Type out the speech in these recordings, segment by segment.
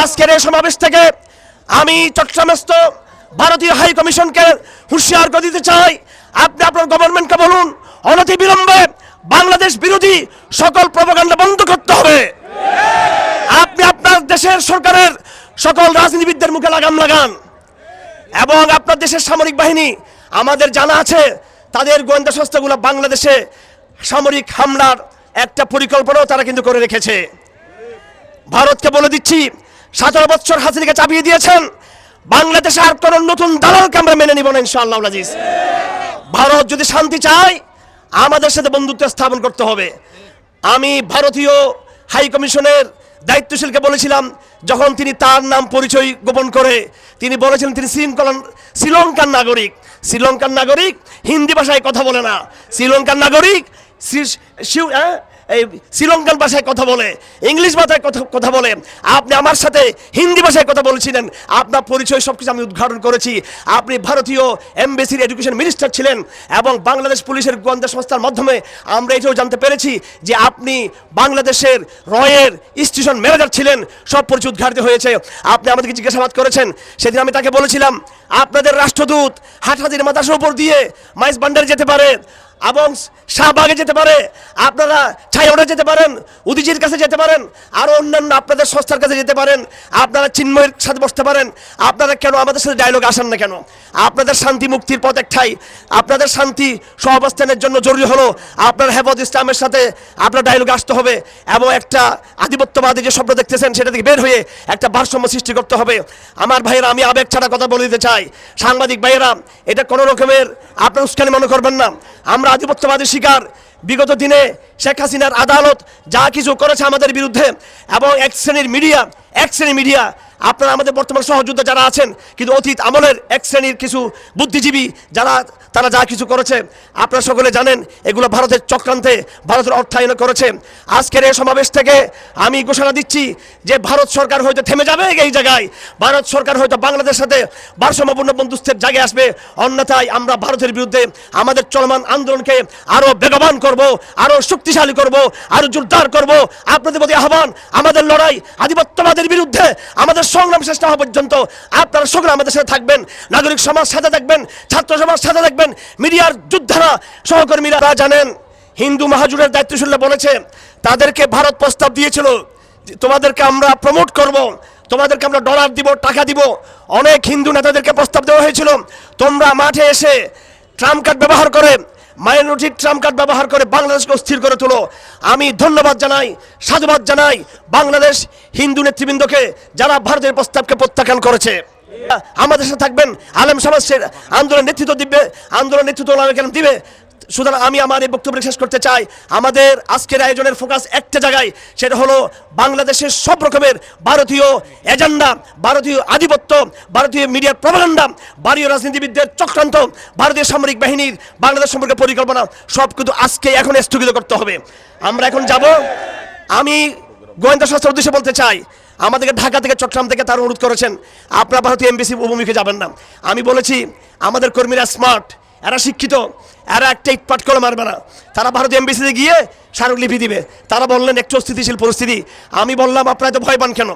আজকের এই সমাবেশ থেকে আমি চট্টগ্রামস্থ ভারতীয় হাই কমিশনকে হুঁশিয়ার করে দিতে চাই। আপনি আপনার গভর্নমেন্টকে বলুন, অনতি বিলম্বে বাংলাদেশ বিরোধী সকল প্রপাগান্ডা বন্ধ করতে হবে। আপনি আপনার দেশের সরকারের সকল রাজনীতিবিদদের মুখে লাগাম লাগান। এবং আপনার দেশের সামরিক বাহিনী, আমাদের জানা আছে, তাদের গোয়েন্দা সংস্থাগুলো বাংলাদেশে সামরিক হামলার একটা পরিকল্পনাও তারা কিন্তু করে রেখেছে। ভারতকে বলে দিচ্ছি সতেরো বছর হাসিনাকে চাপিয়ে দিয়েছেন। বাংলাদেশে আর কোন নতুন দালালকে আমরা মেনে নিব না, ইনশাআল্লাহ ভারত যদি শান্তি চায়, আমাদের সাথে বন্ধুত্ব স্থাপন করতে হবে। আমি ভারতীয় হাই কমিশনের দায়িত্বশীলকে বলেছিলাম, যখন তিনি তার নাম পরিচয় গোপন করে, তিনি বলেছিলেন তিনি শ্রীলঙ্কান শ্রীলঙ্কার নাগরিক। শ্রীলঙ্কার নাগরিক হিন্দি ভাষায় কথা বলে না। শ্রীলঙ্কার নাগরিক হ্যাঁ? এই শ্রীলঙ্কান ভাষায় কথা বলে, ইংলিশ ভাষায় কথা কথা বলে। আপনি আমার সাথে হিন্দি ভাষায় কথা বলেছিলেন। আপনার পরিচয় সব কিছু আমি উদ্ঘাটন করেছি। আপনি ভারতীয় এমবেসির এডুকেশন মিনিস্টার ছিলেন এবং বাংলাদেশ পুলিশের গোয়েন্দা সংস্থার মাধ্যমে আমরা এটাও জানতে পেরেছি যে আপনি বাংলাদেশের রয়ের স্টেশন ম্যানেজার ছিলেন। সব পরিচয় উদ্ঘাটিত হয়েছে। আপনি আমাদেরকে জিজ্ঞাসাবাদ করেছেন। সেদিন আমি তাকে বলেছিলাম আপনাদের রাষ্ট্রদূত হাটহাজির মাদাসের উপর দিয়ে মাইস বান্ডারে যেতে পারে, এবং শাহবাগে যেতে পারে, আপনারা ছাইওড়ে যেতে পারেন উদিজির কাছে যেতে পারেন আরও অন্যান্য আপনাদের সংস্থার কাছে যেতে পারেন, আপনারা চিন্ময়ের সাথে বসতে পারেন, আপনারা কেন আমাদের সাথে ডায়লগ আসেন না কেন? আপনাদের শান্তি মুক্তির পথ একটাই, আপনাদের শান্তি সহাবস্থানের জন্য জরুরি হলো আপনার হেফাজ ইসলামের সাথে আপনার ডায়লগ আসতে হবে, এবং একটা আধিপত্যবাদী যে স্বপ্ন দেখতেছেন সেটা থেকে বের হয়ে একটা ভারসাম্য সৃষ্টি করতে হবে। আমার ভাইয়েরা, আমি আবেগ ছাড়া কথা বলে দিতে চাই। সাংবাদিক ভাইয়েরা, এটা কোনো রকমের আপনার উস্কানি মনে করবেন না। আমরা আধিপত্যবাদী শিকার। বিগত দিনে শেখ হাসিনার আদালত যা কিছু করেছে আমাদের বিরুদ্ধে এবং এক শ্রেণির মিডিয়া, এক শ্রেণির মিডিয়া আপনারা আমাদের বর্তমান সহযোদ্ধা যারা আছেন, কিন্তু অতীত আমলের এক শ্রেণির কিছু বুদ্ধিজীবী যারা, তারা যা কিছু করেছে, আপনারা সকলে জানেন, এগুলো ভারতের চক্রান্তে ভারতের অর্থায়ন করেছে। আজকের এই সমাবেশ থেকে আমি ঘোষণা দিচ্ছি যে ভারত সরকার হয়তো থেমে যাবে এই জায়গায়। ভারত সরকার হয়তো বাংলাদেশের সাথে ভারসাম্যপূর্ণ বন্ধুত্বের জায়গায় আসবে। অন্যথায় আমরা ভারতের বিরুদ্ধে আমাদের চলমান আন্দোলনকে আরও বেগবান করব আরও শক্তিশালী করব আরও জোরদার করব। আপনাদের প্রতি আহ্বান, আমাদের লড়াই আধিপত্যবাদের বিরুদ্ধে, আমাদের সংগ্রাম শেষ না হওয়া পর্যন্ত আপনারা সকলে আমাদের সাথে থাকবেন, নাগরিক সমাজ সাথে থাকবেন, ছাত্র সমাজ সাথে থাকবেন, মিডিয়ার যোদ্ধারা, সহকর্মীরা তারা জানেন, হিন্দু মহাজুরের দায়িত্বশীল বলেছে, তাদেরকে ভারত প্রস্তাব দিয়েছিল তোমাদেরকে আমরা প্রমোট করব, তোমাদেরকে আমরা ডলার দিব, টাকা দিব। অনেক হিন্দু নেতাদেরকে প্রস্তাব দেওয়া হয়েছিল, তোমরা মাঠে এসে ট্রাম্প কার্ড ব্যবহার করে মাইনরিটি ট্রাম কার্ড ব্যবহার করে বাংলাদেশকে অস্থির করে তোলো। আমি ধন্যবাদ জানাই, সাধুবাদ জানাই বাংলাদেশ হিন্দু নেতৃবৃন্দকে যারা ভারতের প্রস্তাবকে প্রত্যাখ্যান করেছে। আমাদের সাথে থাকবেন আলেম সমাজের আন্দোলন নেতৃত্ব দিবে আন্দোলন নেতৃত্ব দিবে? সুতরাং আমি আমার এই বক্তব্য শেষ করতে চাই। আমাদের আজকের আয়োজনের ফোকাস একটা জায়গায়, সেটা হলো বাংলাদেশের সব রকমের ভারতীয় এজেন্ডা, ভারতীয় আধিপত্য, ভারতীয় মিডিয়ার প্রভাকাণ্ডা ভারতীয় রাজনীতিবিদদের চক্রান্ত, ভারতীয় সামরিক বাহিনীর বাংলাদেশ সম্পর্কে পরিকল্পনা, সব কিন্তু আজকে এখন স্থগিত করতে হবে। আমরা এখন যাব। আমি গোয়েন্দা সংস্থার উদ্দেশ্যে বলতে চাই, আমাদেরকে ঢাকা থেকে চট্টগ্রাম থেকে তার অনুরোধ করেছেন, আপনারা ভারতীয় এমবিসি উপমুখে যাবেন না। আমি বলেছি, আমাদের কর্মীরা স্মার্ট এরা শিক্ষিত, এরা একটা ইটপাট করে মারবে না। তারা ভারত এমবিসিতে গিয়ে স্মারকলিপি দিবে। তারা বললেন, একটু অস্থিতিশীল পরিস্থিতি। আমি বললাম, আপনার তো ভয় পান কেন?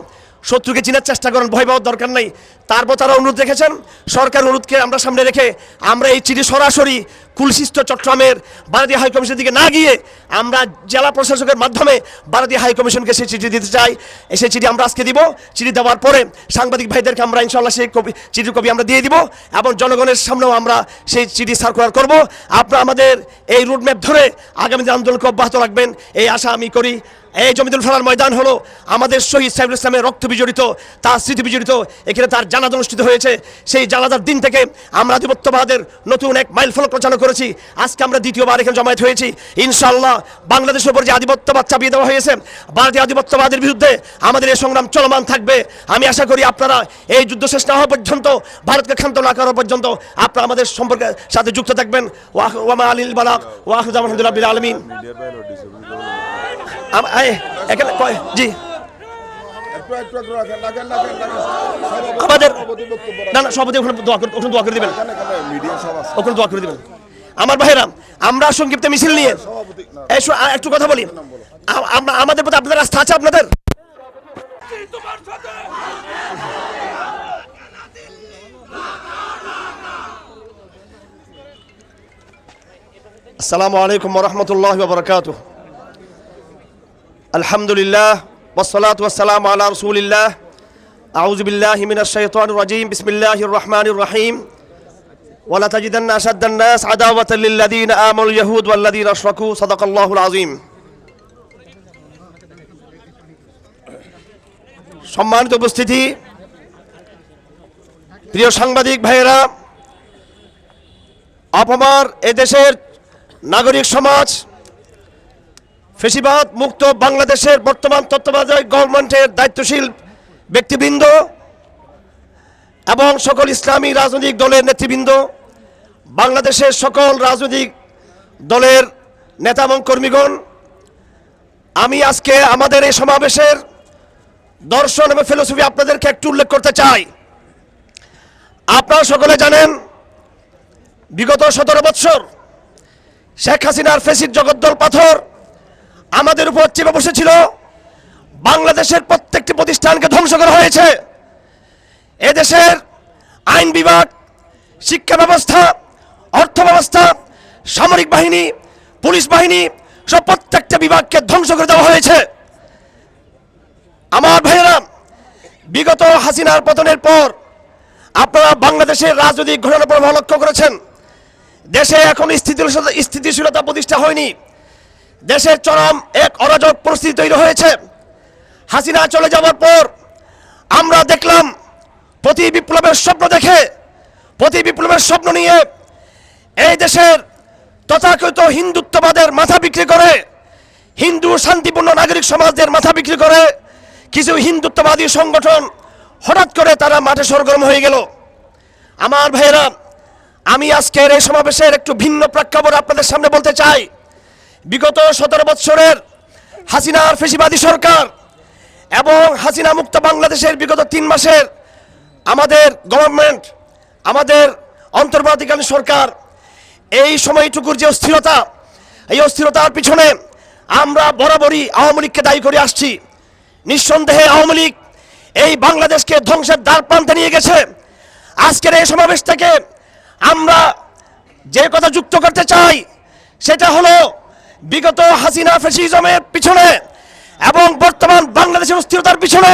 শত্রুকে চিনার চেষ্টা করেন, ভয় পাওয়ার দরকার নাই। তারপর তারা অনুরোধ রেখেছেন, সরকার অনুরোধকে আমরা সামনে রেখে আমরা এই চিঠি সরাসরি কুলশিষ্ট চট্টগ্রামের ভারতীয় হাই কমিশনের দিকে না গিয়ে আমরা জেলা প্রশাসকের মাধ্যমে ভারতীয় হাই কমিশনকে সেই চিঠি দিতে চাই। সেই চিঠি আমরা আজকে দিব। চিঠি দেওয়ার পরে সাংবাদিক ভাইদেরকে আমরা ইনশাল্লাহ সেই কপি চিঠির কপি আমরা দিয়ে দিব এবং জনগণের সামনেও আমরা সেই চিঠি সার্কুলার করব। আপনারা আমাদের এই রুটম্যাপ ধরে আগামী আন্দোলনকে অব্যাহত রাখবেন। এই আশা আমি করি। এই জমিদুল ফলার ময়দান হলো আমাদের শহীদ সাইফুল ইসলামের রক্ত বিজড়িত, তার স্মৃতি বিজড়িত। এখানে তার জানাজা অনুষ্ঠিত হয়েছে। সেই জানাজার দিন থেকে আমরা আধিপত্যবাদের নতুন এক মাইল ফলক রচনা করেছি। আজকে আমরা দ্বিতীয়বার এখানে জমায়েত হয়েছি। ইনশাআল্লাহ বাংলাদেশের উপর যে আধিপত্যবাদ চাপিয়ে দেওয়া হয়েছে, ভারতীয় আধিপত্যবাদের বিরুদ্ধে আমাদের এই সংগ্রাম চলমান থাকবে। আমি আশা করি আপনারা এই যুদ্ধ শেষ না হওয়া পর্যন্ত, ভারতকে ক্ষান্ত না করা পর্যন্ত আপনারা আমাদের সম্পর্কের সাথে যুক্ত থাকবেন। ওয়ামা আলিল বালাক ওয়াহুদ আলমিন। এখানে জি। আমাদের। না না, সভাপতি ওখানে দোয়া করে দোয়া করে দিবেন। ওখানে দোয়া করে দিবেন। আমার ভাইরাম আমরা সংক্ষিপ্ত মিছিল নিয়ে একটু কথা বলি। আমাদের প্রতি আপনাদের আস্থা আছে আপনাদের? আসসালামু আলাইকুম রহমতুল্লাহ বরকাত আলহামদুলিল্লাহ ওসলাত ওসালাম আল্লাহ রসুলিল্লাহ। আউজবিল্লাহ হিমিন শৈতান রাজিম। বিসমিল্লাহ রহমান রাহিম। ওয়ালা তাজিদান্না আসাদ্দান্নাস আদাওয়াতাল লিল্লাযীনা আমাল ইয়াহুদ ওয়াল্লাযীনা সম্মানিত উপস্থিতি, প্রিয় সাংবাদিক ভাইয়েরা, অপমার এদেশের নাগরিক সমাজ, ফেসিবাদ মুক্ত বাংলাদেশের বর্তমান তত্ত্বাবধায়ক গভর্নমেন্টের দায়িত্বশীল ব্যক্তিবৃন্দ এবং সকল ইসলামী রাজনৈতিক দলের নেতৃবৃন্দ, বাংলাদেশের সকল রাজনৈতিক দলের নেতা এবং কর্মীগণ, আমি আজকে আমাদের এই সমাবেশের দর্শন এবং ফিলোসফি আপনাদেরকে একটু উল্লেখ করতে চাই। আপনারা সকলে জানেন, বিগত সতেরো বৎসর শেখ হাসিনার ফেসির জগদ্দল পাথর আমাদের উপর চেপে বসেছিল, বাংলাদেশের প্রত্যেকটি প্রতিষ্ঠানকে ধ্বংস করা হয়েছে। এদেশের আইন বিভাগ, শিক্ষা ব্যবস্থা, অর্থ ব্যবস্থা, সামরিক বাহিনী, পুলিশ বাহিনী সব প্রত্যেকটা বিভাগকে ধ্বংস করে দেওয়া হয়েছে। আমার ভাইয়েরা, বিগত হাসিনার পতনের পর আপনারা বাংলাদেশের রাজনৈতিক ঘটনা প্রবাহ লক্ষ্য করেছেন। দেশে এখন স্থিতিশীলতা স্থিতিশীলতা প্রতিষ্ঠা হয়নি। দেশের চরম এক অরাজক পরিস্থিতি তৈরি হয়েছে। হাসিনা চলে যাওয়ার পর আমরা দেখলাম প্রতি বিপ্লবের স্বপ্ন দেখে, প্রতি বিপ্লবের স্বপ্ন নিয়ে এই দেশের তথাকথিত হিন্দুত্ববাদের মাথা বিক্রি করে, হিন্দু শান্তিপূর্ণ নাগরিক সমাজের মাথা বিক্রি করে কিছু হিন্দুত্ববাদী সংগঠন হঠাৎ করে তারা মাঠে সরগরম হয়ে গেল। আমার ভাইয়েরা, আমি আজকের এই সমাবেশের একটু ভিন্ন প্রেক্ষাপট আপনাদের সামনে বলতে চাই। বিগত সতেরো বৎসরের হাসিনার ফেসিবাদী সরকার এবং হাসিনা মুক্ত বাংলাদেশের বিগত তিন মাসের আমাদের গভর্নমেন্ট আমাদের অন্তর্বর্তীকালীন সরকার, এই সময়টুকুর যে অস্থিরতা, এই অস্থিরতার পিছনে আমরা বরাবরই আওয়ামী লীগকে দায়ী করে আসছি। নিঃসন্দেহে আওয়ামী লীগ এই বাংলাদেশকে ধ্বংসের দ্বার প্রান্তে নিয়ে গেছে। আজকের এই সমাবেশ থেকে আমরা যে কথা যুক্ত করতে চাই, সেটা হলো বিগত হাসিনা ফেসিজমের পিছনে এবং বর্তমান বাংলাদেশের অস্থিরতার পিছনে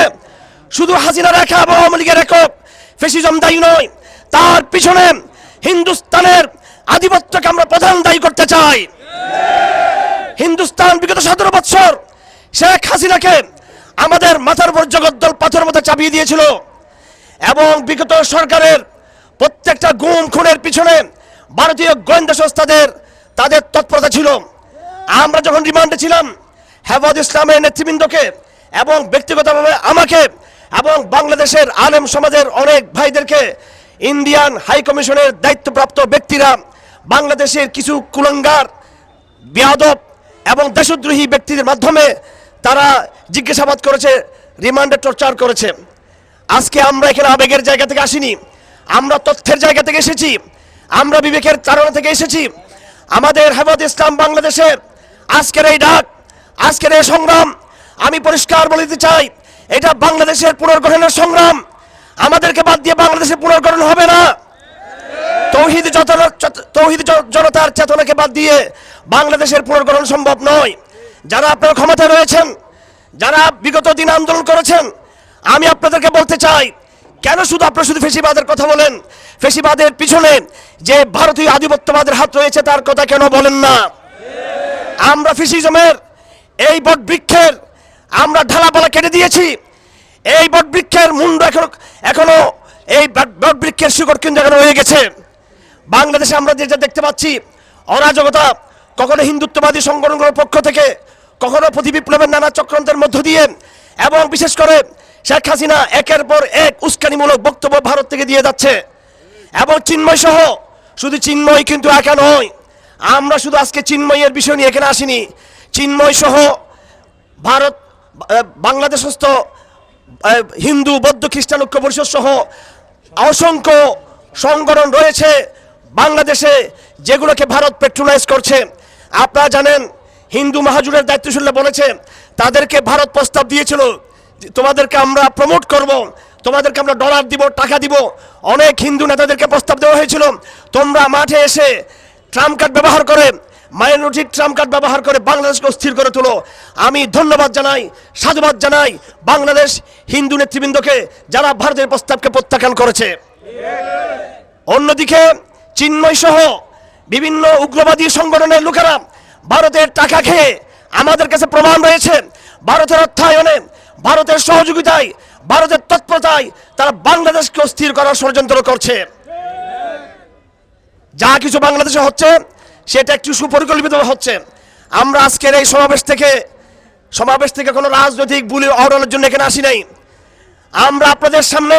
শুধু হাসিনা রেখা এবং আওয়ামী লীগের একক ফেসিজম দায়ী নয়। তার পিছনে হিন্দুস্তানের আধিপত্যকে আমরা প্রধান দায়ী করতে চাই। হিন্দুস্তান বিগত সতেরো বৎসর শেখ হাসিনাকে আমাদের মাথার উপর জগদ্দল পাথর মতো চাপিয়ে দিয়েছিল এবং বিগত সরকারের প্রত্যেকটা গুম, খুনের পিছনে ভারতীয় গোয়েন্দা সংস্থাদের তাদের তৎপরতা ছিল। আমরা যখন রিমান্ডে ছিলাম হেফাজ ইসলামের নেতৃবৃন্দকে এবং ব্যক্তিগতভাবে আমাকে এবং বাংলাদেশের আলেম সমাজের অনেক ভাইদেরকে ইন্ডিয়ান হাই কমিশনের দায়িত্বপ্রাপ্ত ব্যক্তিরা, বাংলাদেশের কিছু কুলঙ্গার, বেয়াদব এবং দেশদ্রোহী ব্যক্তিদের মাধ্যমে তারা জিজ্ঞাসাবাদ করেছে, রিমান্ডে টর্চার করেছে। আজকে আমরা এখানে আবেগের জায়গা থেকে আসিনি। আমরা তথ্যের জায়গা থেকে এসেছি। আমরা বিবেকের চারণা থেকে এসেছি। আমাদের হেফাজ ইসলাম বাংলাদেশের আজকের এই ডাক, আজকের এই সংগ্রাম, আমি পরিষ্কার বলে দিতে চাই এটা বাংলাদেশের পুনর্গঠনের সংগ্রাম। আমাদেরকে বাদ দিয়ে বাংলাদেশের পুনর্গঠন হবে না। তৌহিদ তৌহিদ জনতার চেতনাকে বাদ দিয়ে বাংলাদেশের পুনর্গঠন সম্ভব নয়। যারা আপনারা ক্ষমতায় রয়েছেন, যারা বিগত দিন আন্দোলন করেছেন, আমি আপনাদেরকে বলতে চাই, কেন শুধু আপনারা শুধু ফেসিবাদের কথা বলেন? ফেসিবাদের পিছনে যে ভারতীয় আধিপত্যবাদের হাত রয়েছে, তার কথা কেন বলেন না? আমরা ফেসিজমের এই বট বৃক্ষের আমরা ঢালাপালা কেটে দিয়েছি। এই বট বৃক্ষের মুন্ড এখনও এখনও এই বট- বট বৃক্ষের শিকড় কিন্তু এখনও রয়ে গেছে। বাংলাদেশে আমরা যেটা দেখতে পাচ্ছি, অরাজকতা, কখনো হিন্দুত্ববাদী সংগঠনগুলোর পক্ষ থেকে, কখনো প্রতি বিপ্লবের নানা চক্রান্তের মধ্য দিয়ে, এবং বিশেষ করে শেখ হাসিনা একের পর এক উস্কানিমূলক বক্তব্য ভারত থেকে দিয়ে যাচ্ছে। এবং চিন্ময় সহ, শুধু চিন্ময় কিন্তু একা নয়, আমরা শুধু আজকে চিন্ময়ের বিষয় নিয়ে এখানে আসিনি। চিন্ময় সহ ভারত বাংলাদেশস্থ হিন্দু, বৌদ্ধ, খ্রিস্টান, ঐক্য পরিষদ সহ অসংখ্য সংগঠন রয়েছে বাংলাদেশে যেগুলোকে ভারত পেট্রোলাইজ করছে। আপনারা জানেন, হিন্দু মহাজুরের দায়িত্বশীলরা বলেছে, তাদেরকে ভারত প্রস্তাব দিয়েছিল তোমাদেরকে আমরা প্রমোট করব, তোমাদেরকে আমরা ডলার দিব, টাকা দিব। অনেক হিন্দু নেতাদেরকে প্রস্তাব দেওয়া হয়েছিল, তোমরা মাঠে এসে ট্রাম্প কার্ড ব্যবহার করে মাইনরিটি ট্রাম কার্ড ব্যবহার করে বাংলাদেশকে অস্থির করে তুলো। আমি ধন্যবাদ জানাই, সাধুবাদ জানাই বাংলাদেশ হিন্দু নেতৃবৃন্দকে যারা ভারতের প্রস্তাবকে প্রত্যাখ্যান করেছে। অন্যদিকে চিন্ময় সহ বিভিন্ন উগ্রবাদী সংগঠনের লোকেরা ভারতের টাকা খেয়ে আমাদের কাছে প্রমাণ রয়েছে। ভারতের অর্থায়নে, ভারতের সহযোগিতায়, ভারতের তৎপরতায় তারা বাংলাদেশকে অস্থির করার ষড়যন্ত্র করছে। যা কিছু বাংলাদেশে হচ্ছে সেটা একটু সুপরিকল্পিত হচ্ছে। আমরা আজকের এই সমাবেশ থেকে সমাবেশ থেকে কোনো রাজনৈতিক বুলি অহরণের জন্য এখানে আসি নাই। আমরা আপনাদের সামনে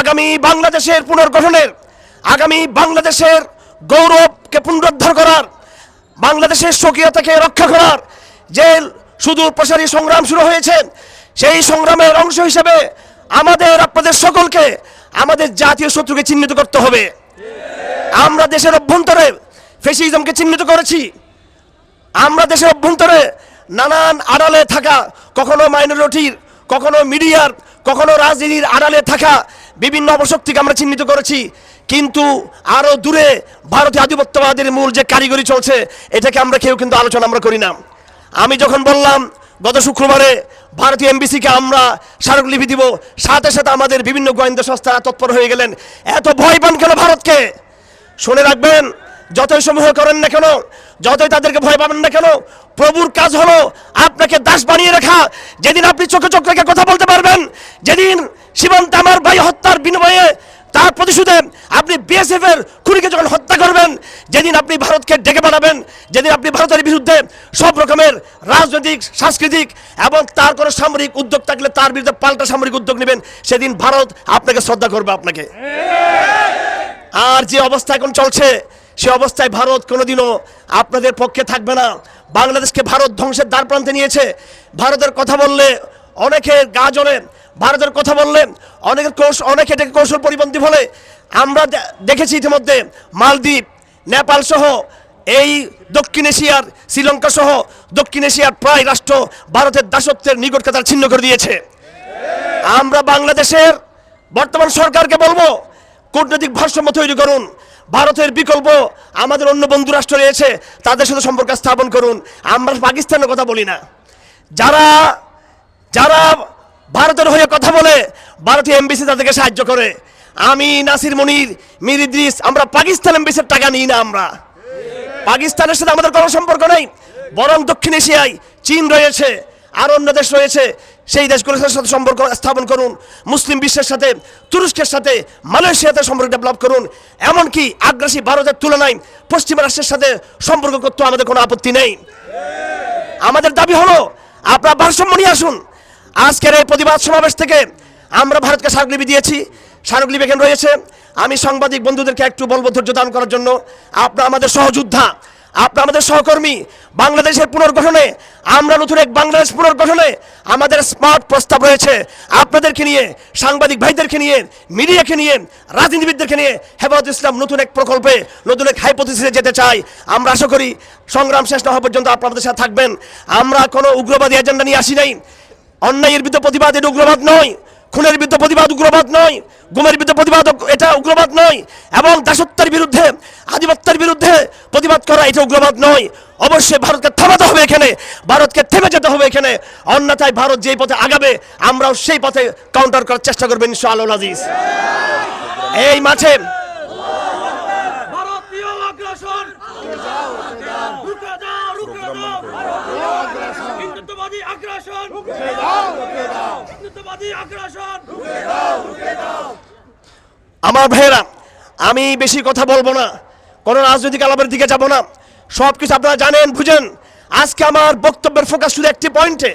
আগামী বাংলাদেশের পুনর্গঠনের আগামী বাংলাদেশের গৌরবকে পুনরুদ্ধার করার বাংলাদেশের স্বকীয়তাকে রক্ষা করার যে সুদূর প্রসারী সংগ্রাম শুরু হয়েছে, সেই সংগ্রামের অংশ হিসেবে আমাদের, আপনাদের সকলকে আমাদের জাতীয় শত্রুকে চিহ্নিত করতে হবে। আমরা দেশের অভ্যন্তরে ফেসিজমকে চিহ্নিত করেছি। আমরা দেশের অভ্যন্তরে নানান আড়ালে থাকা, কখনো মাইনরিটির, কখনো মিডিয়ার, কখনো রাজনীতির আড়ালে থাকা বিভিন্ন অপশক্তিকে আমরা চিহ্নিত করেছি। কিন্তু আরও দূরে ভারতীয় আধিপত্যবাদের মূল যে কারিগরি চলছে, এটাকে আমরা কেউ কিন্তু আলোচনা আমরা করি না। আমি যখন বললাম, গত শুক্রবারে ভারতীয় এমবিসিকে আমরা স্মারকলিপি দিব, সাথে সাথে আমাদের বিভিন্ন গোয়েন্দা সংস্থারা তৎপর হয়ে গেলেন। এত ভয় পান কেন ভারতকে? শুনে রাখবেন যতই সমূহ করেন না কেন, যতই তাদেরকে ভয় পাবেন না কেন, প্রভুর কাজ হলো আপনাকে দাস বানিয়ে রাখা। যেদিন আপনি চোখে চোখ রেখে কথা বলতে পারবেন, যেদিন সীমান্তে আমার ভাই হত্যার বিনিময়ে তার প্রতিশোধে আপনি বিএসএফ এর খুনিকে যখন হত্যা করবেন, যেদিন আপনি ভারতকে ডেকে বানাবেন যেদিন আপনি ভারতের বিরুদ্ধে সব রকমের রাজনৈতিক, সাংস্কৃতিক এবং তার কোনো সামরিক উদ্যোগ থাকলে তার বিরুদ্ধে পাল্টা সামরিক উদ্যোগ নেবেন, সেদিন ভারত আপনাকে শ্রদ্ধা করবে আপনাকে। আর যে অবস্থা এখন চলছে সে অবস্থায় ভারত কোনোদিনও আপনাদের পক্ষে থাকবে না। বাংলাদেশকে ভারত ধ্বংসের দ্বার প্রান্তে নিয়েছে। ভারতের কথা বললে অনেকে গা জ্বলে। ভারতের কথা বললে অনেকের কৌশল অনেকে এটাকে কৌশল পরিপন্থী বলে। আমরা দেখেছি ইতিমধ্যে মালদ্বীপ, নেপাল সহ এই দক্ষিণ এশিয়ার, শ্রীলঙ্কা সহ দক্ষিণ এশিয়ার প্রায় রাষ্ট্র ভারতের দাসত্বের নিকটকে তারা ছিন্ন করে দিয়েছে। আমরা বাংলাদেশের বর্তমান সরকারকে বলব, কূটনৈতিক ভারসাম্য তৈরি করুন। ভারতের বিকল্প আমাদের অন্য বন্ধু রাষ্ট্র রয়েছে, তাদের সাথে সম্পর্ক স্থাপন করুন। আমরা পাকিস্তানের কথা বলি না। যারা যারা ভারতের হয়ে কথা বলে, ভারতীয় এমবিসি তাদেরকে সাহায্য করে। আমি নাসির মনির, মির ইদ্রিস, আমরা পাকিস্তান এমবিসির টাকা নিই না আমরা। পাকিস্তানের সাথে আমাদের কোনো সম্পর্ক নেই, বরং দক্ষিণ এশিয়ায় চীন রয়েছে। আর অন্য দেশ রয়েছে, সেই দেশগুলোর সাথে সম্পর্ক স্থাপন করুন। মুসলিম বিশ্বের সাথে, তুরস্কের সাথে, মালয়েশিয়াতে সম্পর্ক ডেভেলপ করুন। এমনকি আগ্রাসী ভারতের তুলনায় পশ্চিমা রাষ্ট্রের সাথে সম্পর্ক করতে আমাদের কোনো আপত্তি নেই। আমাদের দাবি হলো, আপনারা ভারসাম্য নিয়ে আসুন। আজকের এই প্রতিবাদ সমাবেশ থেকে আমরা ভারতকে স্মারকলিপি দিয়েছি। স্মারকলিপি এখানে রয়েছে। আমি সাংবাদিক বন্ধুদেরকে একটু বলব ধৈর্য দান করার জন্য। আপনারা আমাদের সহযোদ্ধা। আপনারা আমাদের সহকর্মী বাংলাদেশের পুনর্গঠনে, আমরা নতুন এক বাংলাদেশ পুনর্গঠনে আমাদের স্মার্ট প্রস্তাব রয়েছে। আপনাদেরকে নিয়ে, সাংবাদিক ভাইদেরকে নিয়ে, মিডিয়াকে নিয়ে, রাজনীতিবিদদেরকে নিয়ে হেফাজত ইসলাম নতুন এক প্রকল্পে, নতুন এক হাইপোথিসে যেতে চাই। আমরা আশা করি সংগ্রাম শেষ না হওয়া পর্যন্ত আপনাদের সাথে থাকবেন। আমরা কোনো উগ্রবাদী এজেন্ডা নিয়ে আসি নাই। অন্যায়ের বিরুদ্ধে প্রতিবাদ এটা উগ্রবাদ নয়। খুনের বিরুদ্ধে প্রতিবাদ উগ্রবাদ নয় গুমের বিরুদ্ধে প্রতিবাদ এটা উগ্রবাদ নয় এবং দাসত্বের বিরুদ্ধে আধিপত্যের বিরুদ্ধে প্রতিবাদ করা এটা উগ্রবাদ নয়। অবশ্যই ভারতকে থামাতে হবে এখানে ভারতকে থেমে যেতে হবে এখানে। অন্যথায় ভারত যেই পথে আগাবে আমরাও সেই পথে কাউন্টার করার চেষ্টা করবেন ইনশাআল্লাহ আজিজ। এই মাঠে আগ্রাসন আমার ভাইয়েরা, আমি বেশি কথা বলব না। কোনো রাজনৈতিক আলাপের দিকে যাব না। সব কিছু আপনারা জানেন, বুঝেন। আজকে আমার বক্তব্যের ফোকাস শুধু একটি পয়েন্টে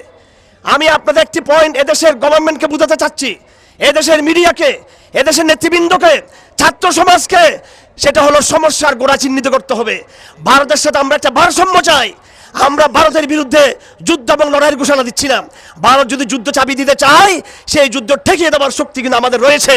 আমি আপনাদের একটি পয়েন্ট এদেশের গভর্নমেন্টকে বোঝাতে চাচ্ছি। এদেশের মিডিয়াকে এদেশের নেতৃবৃন্দকে, ছাত্র সমাজকে, সেটা হলো সমস্যার গোড়া চিহ্নিত করতে হবে। ভারতের সাথে আমরা একটা ভারসাম্য চাই। আমরা ভারতের বিরুদ্ধে যুদ্ধ এবং লড়াইয়ের ঘোষণা দিচ্ছি না। ভারত যদি যুদ্ধ চাবি দিতে চায়, সেই যুদ্ধ ঠেকিয়ে দেওয়ার শক্তি কিন্তু আমাদের রয়েছে।